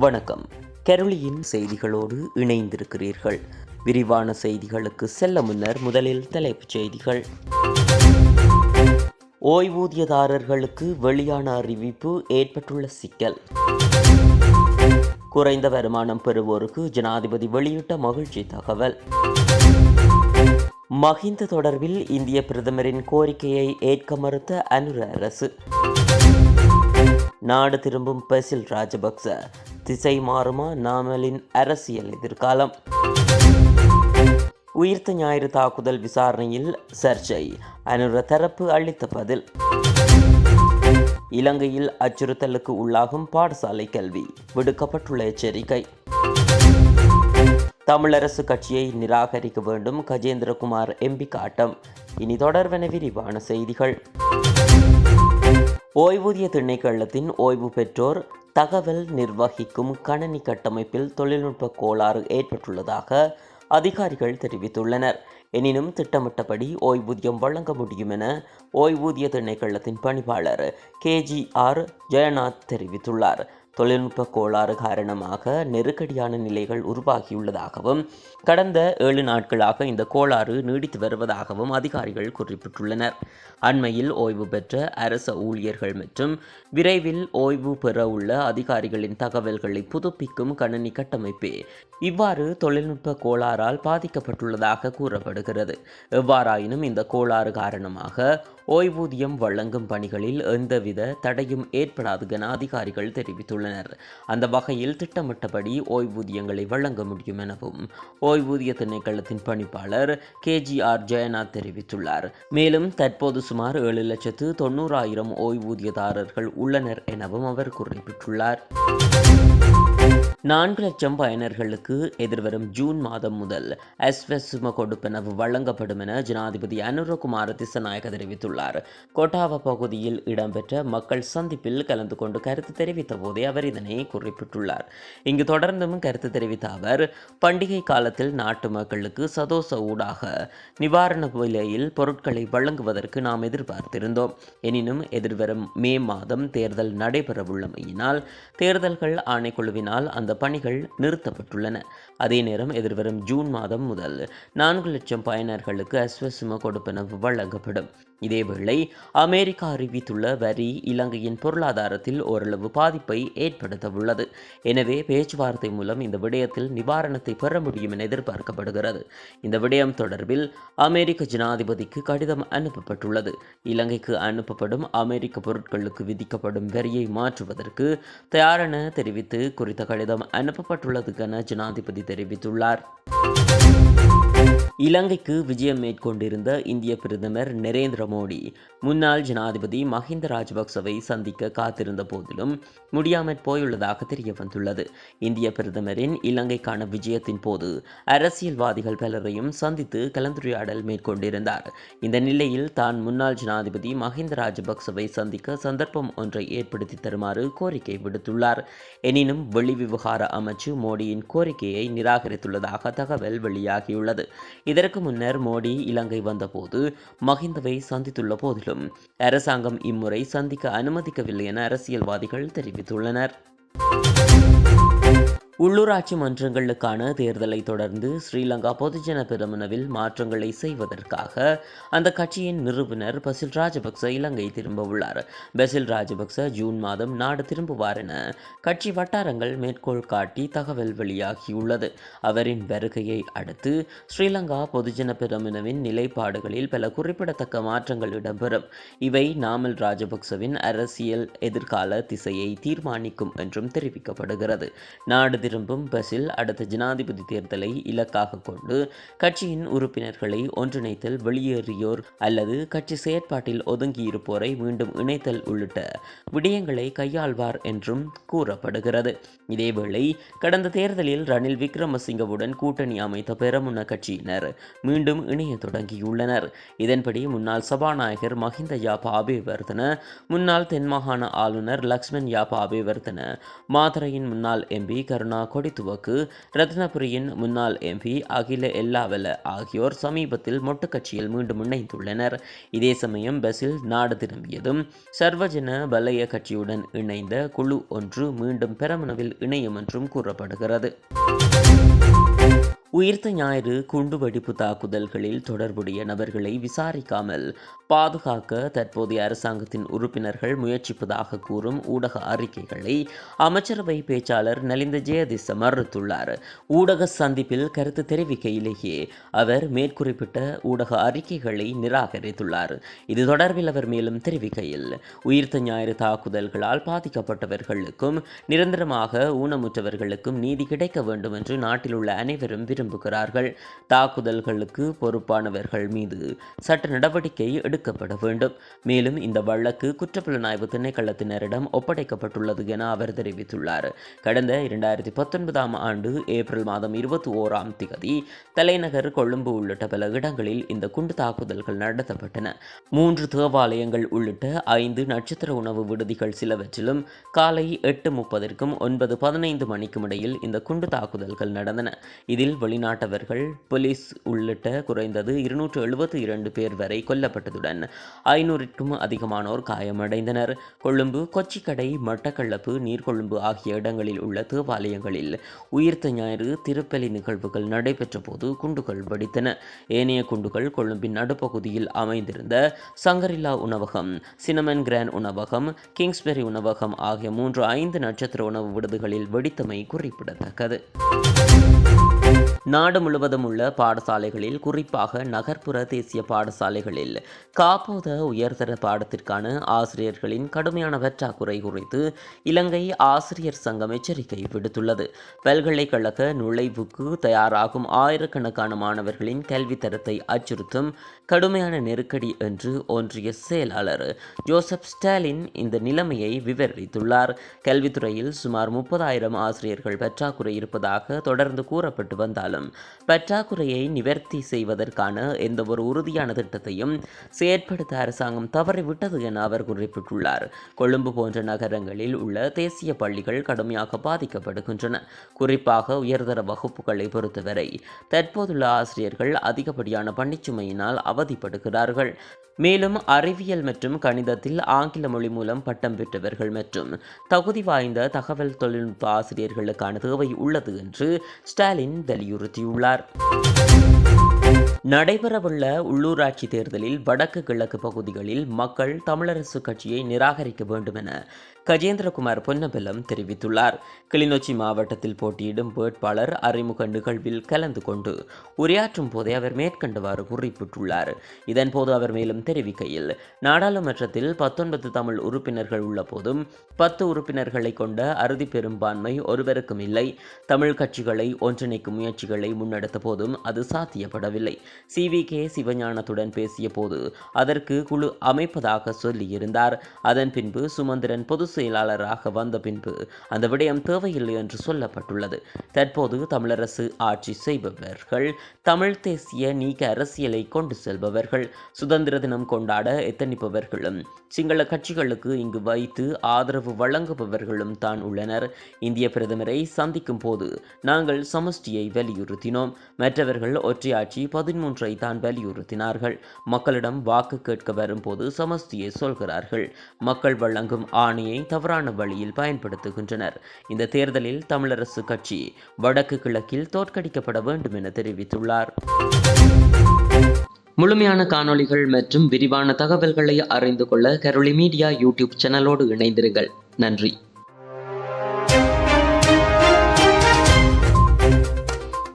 வணக்கம். கெரளியின் செய்திகளோடு இணைந்திருக்கிறீர்கள். விரிவான செய்திகளுக்கு செல்ல முன்னர் முதலில் தலைப்புச் செய்திகள். ஓய்வூதியதாரர்களுக்கு வெளியான அறிவிப்பு ஏற்பட்டுள்ள சிக்கல். குறைந்த வருமானம் பெறுவோருக்கு ஜனாதிபதி வெளியிட்ட மகிழ்ச்சி தகவல். மஹிந்த தொடர்பில் இந்திய பிரதமரின் கோரிக்கையை ஏற்க மறுத்த அனுர அரசு. நாடு திரும்பும் பெசில் ராஜபக்ச. திசை மாறுமா? நாமலின் அரசியல் எதிர்காலம். உயிர்த்த ஞாயிறு தாக்குதல் விசாரணையில் சர்ச்சை. அனுர தரப்பு அளித்த பதில். இலங்கையில் அச்சுறுத்தலுக்கு உள்ளாகும் பாடசாலை கல்வி. விடுக்கப்பட்டுள்ள எச்சரிக்கை. தமிழரசு கட்சியை நிராகரிக்க வேண்டும். கஜேந்திரகுமார் எம்பி காட்டம். இனி தொடர்வென விரிவான செய்திகள். ஓய்வூதிய திணைக்களத்தின் ஓய்வு பெற்றோர் தகவல் நிர்வகிக்கும் கணனி கட்டமைப்பில் தொழில்நுட்ப கோளாறு ஏற்பட்டுள்ளதாக அதிகாரிகள் தெரிவித்துள்ளனர். எனினும் திட்டமிட்டபடி ஓய்வூதியம் வழங்க முடியும் என ஓய்வூதிய திணைக்களத்தின் பணிப்பாளர் கேஜிஆர் ஜெயநாத் தெரிவித்துள்ளார். தொழில்நுட்ப கோளாறு காரணமாக நெருக்கடியான நிலைகள் உருவாகியுள்ளதாகவும் கடந்த ஏழு நாட்களாக இந்த கோளாறு நீடித்து வருவதாகவும் அதிகாரிகள் குறிப்பிட்டுள்ளனர். அண்மையில் ஓய்வு பெற்ற அரச ஊழியர்கள் மற்றும் விரைவில் ஓய்வு பெற உள்ள அதிகாரிகளின் தகவல்களை புதுப்பிக்கும் கணினி கட்டமைப்பே இவ்வாறு தொழில்நுட்ப கோளாறால் பாதிக்கப்பட்டுள்ளதாக கூறப்படுகிறது. எவ்வாறாயினும் இந்த கோளாறு காரணமாக ஓய்வூதியம் வழங்கும் பணிகளில் எந்தவித தடையும் ஏற்படாது என அதிகாரிகள் தெரிவித்துள்ளனர். அந்த வகையில் திட்டமிட்டபடி ஓய்வூதியங்களை வழங்க முடியும் எனவும் ஓய்வூதிய திணைக்களத்தின் பணிப்பாளர் கேஜிஆர் ஜெயநாத் தெரிவித்துள்ளார். மேலும் தற்போது சுமார் ஏழு லட்சத்து தொண்ணூறாயிரம் ஓய்வூதியதாரர்கள் உள்ளனர் எனவும் அவர் குறிப்பிட்டுள்ளார். நான்கு லட்சம் பயனர்களுக்கு எதிர்வரும் ஜூன் மாதம் முதல் எஸ்வெசும கொடுப்பனவு வழங்கப்படும் என ஜனாதிபதி அனுரகுமார திசநாயக தெரிவித்துள்ளார். கொட்டாவ பகுதியில் இடம்பெற்ற மக்கள் சந்திப்பில் கலந்து கொண்டு கருத்து தெரிவித்த போதே அவர் இதனை குறிப்பிட்டுள்ளார். இங்கு தொடர்ந்தும் கருத்து தெரிவித்த அவர் பண்டிகை காலத்தில் நாட்டு மக்களுக்கு சதோச ஊடாக நிவாரண விலையில் பொருட்களை வழங்குவதற்கு நாம் எதிர்பார்த்திருந்தோம். எனினும் எதிர்வரும் மே மாதம் தேர்தல் நடைபெறவுள்ளமையினால் தேர்தல்கள் ஆணைக்குழுவினால் அந்த பணிகள் நிறுத்தப்பட்டுள்ளன. அதே நேரம் எதிர்வரும் ஜூன் மாதம் முதல் நான்கு லட்சம் பயனர்களுக்கு அஸ்வசும கொடுப்பனவு வழங்கப்படும். இதேவேளை அமெரிக்கா அறிவித்துள்ள வரி இலங்கையின் பொருளாதாரத்தில் ஓரளவு பாதிப்பை ஏற்படுத்த உள்ளது எனவே பேச்சுவார்த்தை மூலம் இந்த விடயத்தில் நிவாரணத்தை பெற முடியும் என எதிர்பார்க்கப்படுகிறது. இந்த விடயம் தொடர்பில் அமெரிக்க ஜனாதிபதிக்கு கடிதம் அனுப்பப்பட்டுள்ளது. இலங்கைக்கு அனுப்பப்படும் அமெரிக்க பொருட்களுக்கு விதிக்கப்படும் வரியை மாற்றுவதற்கு தயாரென தெரிவித்து குறித்த கடிதம் அனுப்பப்பட்டுள்ளது என ஜனாதிபதி தெரிவித்துள்ளார். இலங்கைக்கு விஜயம் மேற்கொண்டிருந்த இந்திய பிரதமர் நரேந்திர மோடி முன்னாள் ஜனாதிபதி மஹிந்த ராஜபக்சவை சந்திக்க காத்திருந்த போதிலும் முடியாமற் போயுள்ளதாக தெரிய வந்துள்ளது. இந்திய பிரதமரின் இலங்கைக்கான விஜயத்தின் போது அரசியல்வாதிகள் பலரையும் சந்தித்து கலந்துரையாடல் மேற்கொண்டிருந்தார். இந்த நிலையில் தான் முன்னாள் ஜனாதிபதி மஹிந்த ராஜபக்சவை சந்திக்க சந்தர்ப்பம் ஒன்றை ஏற்படுத்தி தருமாறு கோரிக்கை விடுத்துள்ளார். எனினும் வெளிவிவகார அமைச்சு மோடியின் கோரிக்கையை நிராகரித்துள்ளதாக தகவல் வெளியாகியுள்ளது. இதற்கு முன்னர் மோடி இலங்கை வந்தபோது மஹிந்தவை சந்தித்துள்ள போதிலும் அரசாங்கம் இம்முறை சந்திக்க அனுமதிக்கவில்லை என அரசியல்வாதிகள் தெரிவித்துள்ளனர். உள்ளூராட்சி மன்றங்களுக்கான தேர்தலை தொடர்ந்து ஸ்ரீலங்கா பொதுஜன பெருமனவில் மாற்றங்களை செய்வதற்காக அந்த கட்சியின் நிறுவனர் பசில் ராஜபக்ச இலங்கை திரும்ப உள்ளார். பசில் ராஜபக்ச ஜூன் மாதம் நாடு திரும்புவார் என கட்சி வட்டாரங்கள் மேற்கோள் காட்டி தகவல் வெளியாகியுள்ளது. அவரின் வருகையை அடுத்து ஸ்ரீலங்கா பொதுஜன பெருமனவின் நிலைப்பாடுகளில் பல குறிப்பிடத்தக்க மாற்றங்கள் இடம்பெறும். இவை நாமல் ராஜபக்சவின் அரசியல் எதிர்கால திசையை தீர்மானிக்கும் என்றும் தெரிவிக்கப்படுகிறது. நாடு திரும்பும் பஸ்ஸில் அடுத்த ஜனாதிபதி தேர்தலை இலக்காக கொண்டு கட்சியின் உறுப்பினர்களை ஒன்றிணைத்தல் வெளியேறியோர் அல்லது கட்சி செயற்பாட்டில் ஒதுங்கியிருப்போரை மீண்டும் இணைத்தல் உள்ளிட்ட விடயங்களை கையாள்வார் என்றும் கூறப்படுகிறது. இதேவேளை கடந்த தேர்தலில் ரணில் விக்ரமசிங்கவுடன் கூட்டணி அமைத்த பெரமுன கட்சியினர் மீண்டும் இணைய தொடங்கியுள்ளனர். இதன்படி முன்னாள் சபாநாயகர் மஹிந்த யாபா அபிவர்தன முன்னாள் தென்மாகாண ஆளுநர் லக்ஷ்மண் யாபா அபிவர்தன மாத்தரையின் முன்னாள் எம்பி கருணா கொடித்துவக்கு ரத்னபுரியின் முன்னாள் எம்பி அகில எல்லாவல ஆகியோர் சமீபத்தில் மொட்டு கட்சியில் மீண்டும் இணைந்துள்ளனர். இதே சமயம் பஸ்ஸில் நாடு திரும்பியதும் சர்வஜன பலய கட்சியுடன் இணைந்த குழு ஒன்று மீண்டும் பெரமனவில் இணையும் என்றும் கூறப்படுகிறது. உயிர்த்த ஞாயிறு குண்டுவெடிப்பு தாக்குதல்களில் தொடர்புடைய நபர்களை விசாரிக்காமல் பாதுகாக்க தற்போதைய அரசாங்கத்தின் உறுப்பினர்கள் முயற்சிப்பதாக கூறும் ஊடக அறிக்கைகளை அமைச்சரவை பேச்சாளர் நலிந்த ஜெயதிச மறுத்துள்ளார். ஊடக சந்திப்பில் கருத்து தெரிவிக்கையிலேயே அவர் மேற்குறிப்பிட்ட ஊடக அறிக்கைகளை நிராகரித்துள்ளார். இது தொடர்பில் அவர் மேலும் தெரிவிக்கையில் உயிர்த்த ஞாயிறு தாக்குதல்களால் பாதிக்கப்பட்டவர்களுக்கும் நிரந்தரமாக ஊனமுற்றவர்களுக்கும் நீதி கிடைக்க வேண்டும் என்று நாட்டில் உள்ள அனைவரும் விரும்புகிறார்கள் தாக்குதல்களுக்கு பொறுப்பானவர்கள் மீது சட்ட நடவடிக்கை எடுக்கப்பட வேண்டும். மேலும் இந்த வழக்கு குற்றப்புலனாய்வு திணைக்களத்தினரிடம் ஒப்படைக்கப்பட்டுள்ளது என அவர் தெரிவித்துள்ளார். கடந்த இரண்டாயிரத்தி பத்தொன்பதாம் ஆண்டு ஏப்ரல் மாதம் இருபத்தி ஓராம் திகதி தலைநகர் கொழும்பு உள்ளிட்ட பல இடங்களில் இந்த குண்டு தாக்குதல்கள் நடத்தப்பட்டன. மூன்று தேவாலயங்கள் உள்ளிட்ட ஐந்து நட்சத்திர உணவு விடுதிகள் சிலவற்றிலும் காலை எட்டு முப்பதற்கும் ஒன்பது பதினைந்து மணிக்கும் இடையில் இந்த குண்டு தாக்குதல்கள் நடந்தன. இதில் வெளிநாட்டவர்கள் போலீஸ் உள்ளிட்ட குறைந்தது இருநூற்று எழுபத்தி இரண்டு பேர் வரை கொல்லப்பட்டதுடன் ஐநூறுக்கும் அதிகமானோர் காயமடைந்தனர். கொழும்பு கொச்சிக்கடை மட்டக்களப்பு நீர்கொழும்பு ஆகிய இடங்களில் உள்ள தேவாலயங்களில் உயிர்த்த ஞாயிறு திருப்பலி நிகழ்வுகள் நடைபெற்ற போது குண்டுகள் வெடித்தன. ஏனைய குண்டுகள் கொழும்பின் நடுப்பகுதியில் அமைந்திருந்த சங்கரில்லா உணவகம் சினமன் கிராண்ட் உணவகம் கிங்ஸ்பெரி உணவகம் ஆகிய மூன்று ஐந்து நட்சத்திர உணவு விடுதிகளில் வெடித்தமை குறிப்பிடத்தக்கது. நாடு முழுவதும் உள்ள பாடசாலைகளில் குறிப்பாக நகர்ப்புற தேசிய பாடசாலைகளில். காப்போத உயர்தர பாடத்திற்கான ஆசிரியர்களின் கடுமையான பற்றாக்குறை குறித்து இலங்கை ஆசிரியர் சங்கம் எச்சரிக்கை விடுத்துள்ளது. பல்கலைக்கழக நுழைவுக்கு தயாராகும் ஆயிரக்கணக்கான மாணவர்களின் கல்வித்தரத்தை அச்சுறுத்தும் கடுமையான நெருக்கடி என்று ஒன்றிய செயலாளர் ஜோசப் ஸ்டாலின் இந்த நிலைமையை விவரித்துள்ளார். கல்வித்துறையில் சுமார் முப்பதாயிரம் ஆசிரியர்கள் பற்றாக்குறை இருப்பதாக தொடர்ந்து கூறப்பட்டு இருந்தாலும் பற்றாக்குறையை நிவர்த்தி செய்வதற்கான எந்த ஒரு உறுதியான திட்டத்தையும் செயற்படுத்த அரசாங்கம் தவறிவிட்டது என அவர் குறிப்பிட்டுள்ளார். கொழும்பு போன்ற நகரங்களில் உள்ள தேசிய பள்ளிகள் கடுமையாக பாதிக்கப்படுகின்றன. குறிப்பாக உயர்தர வகுப்புகளை பொறுத்தவரை தற்போதுள்ள ஆசிரியர்கள் அதிகப்படியான பணிச்சுமையினால் அவதிப்படுகிறார்கள். மேலும் அறிவியல் மற்றும் கணிதத்தில் ஆங்கில மொழி மூலம் பட்டம் பெற்றவர்கள் மற்றும் தகுதி வாய்ந்த தகவல் தொழில்நுட்ப ஆசிரியர்களுக்கான தேவை உள்ளது என்று ஸ்டாலின் வலியுறுத்தினார் Retibular. நடைபெறவுள்ள உள்ளூராட்சி தேர்தலில் வடக்கு கிழக்கு பகுதிகளில் மக்கள் தமிழரசு கட்சியை நிராகரிக்க வேண்டும் என கஜேந்திரகுமார் பொன்னபெல்லம் தெரிவித்துள்ளார். கிளிநொச்சி மாவட்டத்தில் போட்டியிடும் வேட்பாளர் அறிமுக நிகழ்வில் கலந்து கொண்டு உரையாற்றும் போதே அவர் மேற்கண்டவாறு குறிப்பிட்டுள்ளார். இதன்போது அவர் மேலும் தெரிவிக்கையில் நாடாளுமன்றத்தில் பத்தொன்பது தமிழ் உறுப்பினர்கள் உள்ள போதும் பத்து உறுப்பினர்களை கொண்ட அறுதி பெரும்பான்மை ஒருவருக்கும் இல்லை. தமிழ் கட்சிகளை ஒன்றிணைக்கும் முயற்சிகளை முன்னெடுத்த போதும் அது சாத்தியப்படவில்லை. சி. வி. கே. சிவஞானத்துடன் பேசிய போது அதற்கு குழு அமைப்பதாக சொல்லியிருந்தார். அதன் பின்பு சுமந்திரன் பொதுச் செயலாளராக வந்த பின்பு அந்த விடயம் தேவையில்லை என்று சொல்லப்பட்டுள்ளது. தற்போது தமிழரசு ஆட்சி செய்பவர்கள் தமிழ் தேசிய நீக்க அரசியலை கொண்டு செல்பவர்கள் சுதந்திர தினம் கொண்டாட எத்தனிப்பவர்களும் சிங்கள கட்சிகளுக்கு இங்கு வைத்து ஆதரவு வழங்குபவர்களும் தான் உள்ளனர். இந்திய பிரதமரை சந்திக்கும் போது நாங்கள் சமஷ்டியை வலியுறுத்தினோம். மற்றவர்கள் ஒற்றையாட்சி பதிமூன்றை தான் வலியுறுத்தினார்கள். மக்களிடம் வாக்கு கேட்க வரும்போது சமஸ்தியை சொல்கிறார்கள். மக்கள் வழங்கும் ஆணையை தவறான வழியில் பயன்படுத்துகின்றனர். இந்த தேர்தலில் தமிழரசு கட்சி வடக்கு கிழக்கில் தோற்கடிக்கப்பட வேண்டும் என தெரிவித்துள்ளார். முழுமையான காணொளிகள் மற்றும் விரிவான தகவல்களை அறிந்து கொள்ள கரோலி மீடியா யூடியூப் சேனலோடு இணைந்திருங்கள். நன்றி.